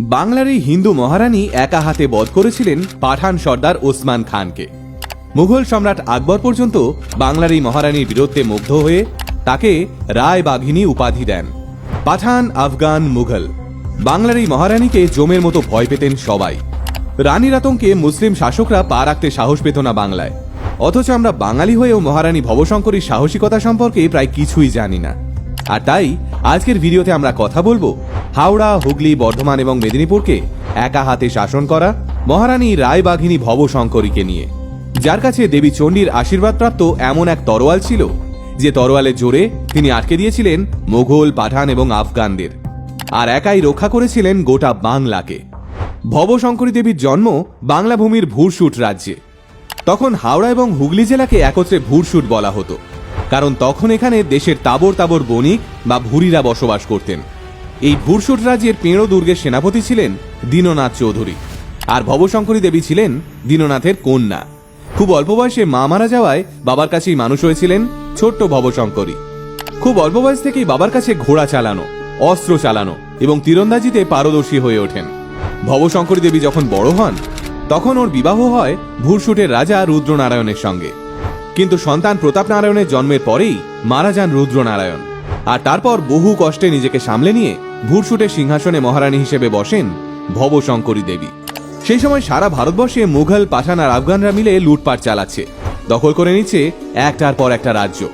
বাংলার এই হিন্দু মহারানী একা হাতে বধ করেছিলেন পাঠান সর্দার ওসমান খানকে। মুঘল সম্রাট আকবর পর্যন্ত বাংলার এই মহারানীর বীরত্বে মুগ্ধ হয়ে তাকে রায় বাঘিনী উপাধি দেন। পাঠান আফগান মুঘল। বাংলার এই মহারানীকে জমের মতো ভয় পেতেন সবাই। রানীর আতঙ্কে মুসলিম শাসকরা পা রাখতে সাহস পেত না বাংলায়। অথচ আমরা বাঙালি হয়েও মহারানী ভবশঙ্করীর সাহসিকতা সম্পর্কে প্রায় কিছুই জানি না। আর তাই, আজকের ভিডিওতে আমরা কথা বলব হাওড়া, হুগলি, বর্ধমান এবং মেদিনীপুরকে একা হাতে শাসন করা মহারানী রায়বাঘিনী ভবশঙ্করীকে নিয়ে। যার কাছে দেবী চণ্ডীর আশীর্বাদপ্রাপ্ত এমন এক তরোয়াল ছিল, যে তরোয়ালের জোরে তিনি আটকে দিয়েছিলেন মোগল পাঠান এবং আফগানদের আর একাই রক্ষা করেছিলেন গোটা বাংলাকে। ভবশঙ্করী দেবীর জন্ম বাংলা ভূমির রাজ্যে। তখন হাওড়া এবং হুগলি জেলাকে একত্রে ভুরসুট বলা হতো। কারণ তখন এখানে দেশের তাবর তাবর বণিক বা ভুরিরা বসবাস করতেন। এই ভুরসুট রাজ্যের পেঁড়ো দুর্গের সেনাপতি ছিলেন দীননাথ চৌধুরী। আর ভবশঙ্করী দেবী ছিলেন দীননাথের কন্যা। খুব অল্প বয়সে মা মারা যাওয়ায় বাবার কাছেই মানুষ হয়েছিলেন ছোট্ট ভবশঙ্করী। খুব অল্প বয়স থেকেই বাবার কাছে ঘোড়া চালানো, অস্ত্র চালানো এবং তীরন্দাজিতে পারদর্শী হয়ে ওঠেন। ভবশঙ্করী দেবী যখন বড় হন, তখন ওর বিবাহ হয় ভুরসুটের রাজা রুদ্রনারায়ণের সঙ্গে। কিন্তু সন্তান প্রতাপ নারায়ণের জন্মের পরেই মারা যান রুদ্রনারায়ণ আর তারপর বহু কষ্টে নিজেকে সামলে নিয়ে ভুরসুটের সিংহাসনে মহারানী হিসেবে বসেন ভবশঙ্করী দেবী। সেই সময় সারা ভারতবর্ষে মুঘল পাঠান আর আফগানরা মিলে লুটপাট চালাচ্ছে। দখল করে নিচ্ছে একটার পর একটা রাজ্য।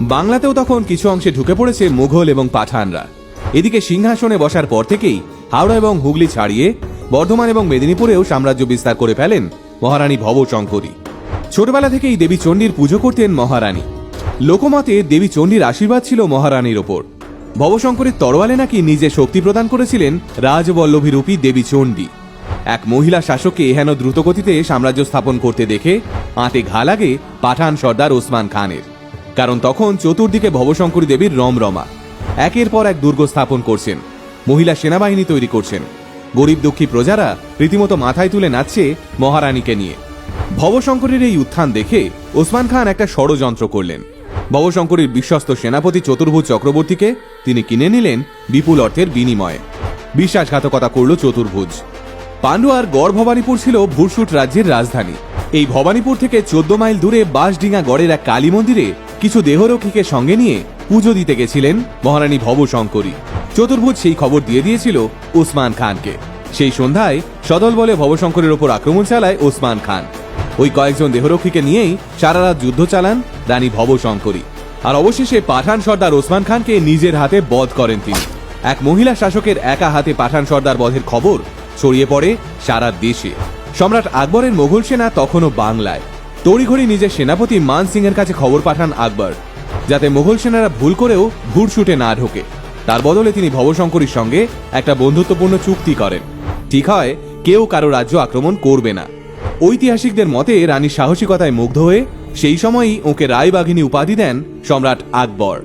বাংলাতেও তখন কিছু অংশে ঢুকে পড়েছে মুঘল এবং পাঠানরা। এদিকে সিংহাসনে বসার পর থেকেই হাওড়া এবং হুগলি ছাড়িয়ে বর্ধমান এবং মেদিনীপুরেও সাম্রাজ্য বিস্তার করে ফেলেন মহারানী ভবশঙ্করী। ছোটবেলা থেকেই দেবী চণ্ডীর পুজো করতেন মহারানী। লোকমতে দেবী চণ্ডীর আশীর্বাদ ছিল মহারানীর ওপর। ভবশঙ্করের তরোয়ালে নাকি নিজে শক্তি প্রদান করেছিলেন রাজবল্লভী রূপী দেবী চণ্ডী। এক মহিলা শাসককে এহেন দ্রুতগতিতে সাম্রাজ্য স্থাপন করতে দেখে আঁতে ঘা লাগে পাঠান সর্দার ওসমান খানের। কারণ তখন চতুর্দিকে ভবশঙ্করী দেবীর রমরমা। একের পর এক দুর্গ স্থাপন করছেন। মহিলা সেনাবাহিনী তৈরি করছেন। গরিব দুঃখী প্রজারা রীতিমতো মাথায় তুলে নাচছে মহারানীকে নিয়ে। ভবশঙ্করের এই উত্থান দেখে ওসমান খান একটা ষড়যন্ত্র করলেন। ভবশঙ্করের বিশ্বস্ত সেনাপতি চতুর্ভুজ চক্রবর্তীকে তিনি কিনে নিলেন বিপুল অর্থের বিনিময়ে। বিশ্বাসঘাতকতা করল চতুর্ভুজ। পান্ডুয়ার গড় ভবানীপুর ছিল ভুরসুট রাজ্যের রাজধানী। এই ভবানীপুর থেকে চোদ্দ মাইল দূরে বাঁশডিঙা গড়ের এক কালী মন্দিরে কিছু দেহরক্ষীকে সঙ্গে নিয়ে পুজো দিতে গেছিলেন মহারানী ভবশঙ্করী। চতুর্ভুজ সেই খবর দিয়ে দিয়েছিল ওসমান খানকে। সেই সন্ধ্যায় সদল বলে ভবশঙ্করের ওপর আক্রমণ চালায় ওসমান খান। ওই কয়েকজন দেহরক্ষীকে নিয়েই সারা রাত যুদ্ধ চালান রানী ভবশঙ্করী। আর অবশেষে পাঠান সর্দার ওসমান খানকে নিজের হাতে বধ করেন তিনি। এক মহিলা শাসকের একা হাতে পাঠান সর্দার বধের খবর ছড়িয়ে পড়ে সারা দেশে। সম্রাট আকবরের মোগল সেনা তখনও বাংলায়। তড়িঘড়ি নিজের সেনাপতি মান সিং এর কাছে খবর পাঠান আকবর, যাতে মোগল সেনারা ভুল করেও ভুরশুটে না ঢোকে। তার বদলে তিনি ভবশঙ্করীর সঙ্গে একটা বন্ধুত্বপূর্ণ চুক্তি করেন। ঠিক হয়, কেউ কারও রাজ্য আক্রমণ করবে না। ঐতিহাসিকদের মতে রানীর সাহসিকতায় মুগ্ধ হয়ে সেই সময়ই ওকে রায়বাঘিনী উপাধি দেন সম্রাট আকবর।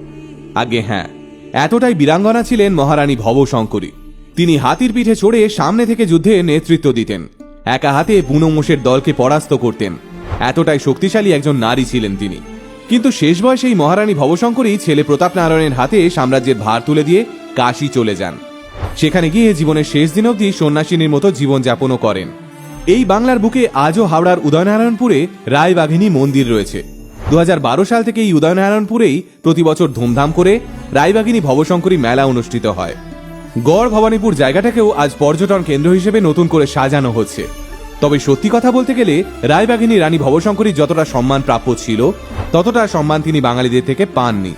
আগে হ্যাঁ এতটাই বীরাঙ্গনা ছিলেন মহারানী ভবশঙ্করী। তিনি হাতির পিঠে চড়ে সামনে থেকে যুদ্ধে নেতৃত্ব দিতেন। একা হাতে বুনো মোষের দলকে পরাস্ত করতেন। এতটাই শক্তিশালী একজন নারী ছিলেন তিনি। কিন্তু শেষ বয়সে এই মহারানী ভবশঙ্করী ছেলে প্রতাপ নারায়ণের হাতে সাম্রাজ্যের ভার তুলে দিয়ে কাশী চলে যান। সেখানে গিয়ে জীবনের শেষ দিন অবধি সন্ন্যাসিনীর মতো জীবনযাপনও করেন। এই বাংলার বুকে আজও হাওড়ার উদয়নারায়ণপুরে রায়বাঘিনী মন্দির রয়েছে। দু হাজার বারো সাল থেকে এই উদয়নারায়ণপুরেই প্রতি বছর ধুমধাম করে রায়বাঘিনী ভবশঙ্করী মেলা অনুষ্ঠিত হয়। গড় ভবানীপুর জায়গাটাকেও আজ পর্যটন কেন্দ্র হিসেবে নতুন করে সাজানো হচ্ছে। তবে সত্যি কথা বলতে গেলে রায়বাঘিনী রানী ভবশঙ্করী যতটা সম্মান প্রাপ্য ছিল, ততটা সম্মান তিনি বাঙালিদের থেকে পাননি।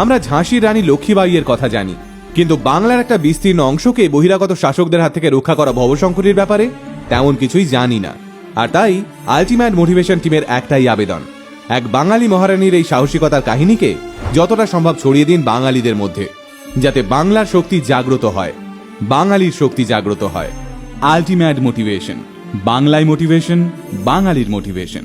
আমরা ঝাঁসির রানী লক্ষ্মীবাইয়ের কথা জানি, কিন্তু বাংলার একটা বিস্তীর্ণ অংশকে বহিরাগত শাসকদের হাত থেকে রক্ষা করা ভবশঙ্করীর ব্যাপারে তেমন কিছুই জানি না। আর তাই আলটিমেট মোটিভেশন টিমের একটাই আবেদন। এক বাঙালি মহারানীর এই সাহসিকতার কাহিনীকে যতটা সম্ভব ছড়িয়ে দিন বাঙালিদের মধ্যে, যাতে বাংলার শক্তি জাগ্রত হয়। বাঙালির শক্তি জাগ্রত হয়। আলটিমেট মোটিভেশন বাংলায় মোটিভেশন বাঙালির মোটিভেশন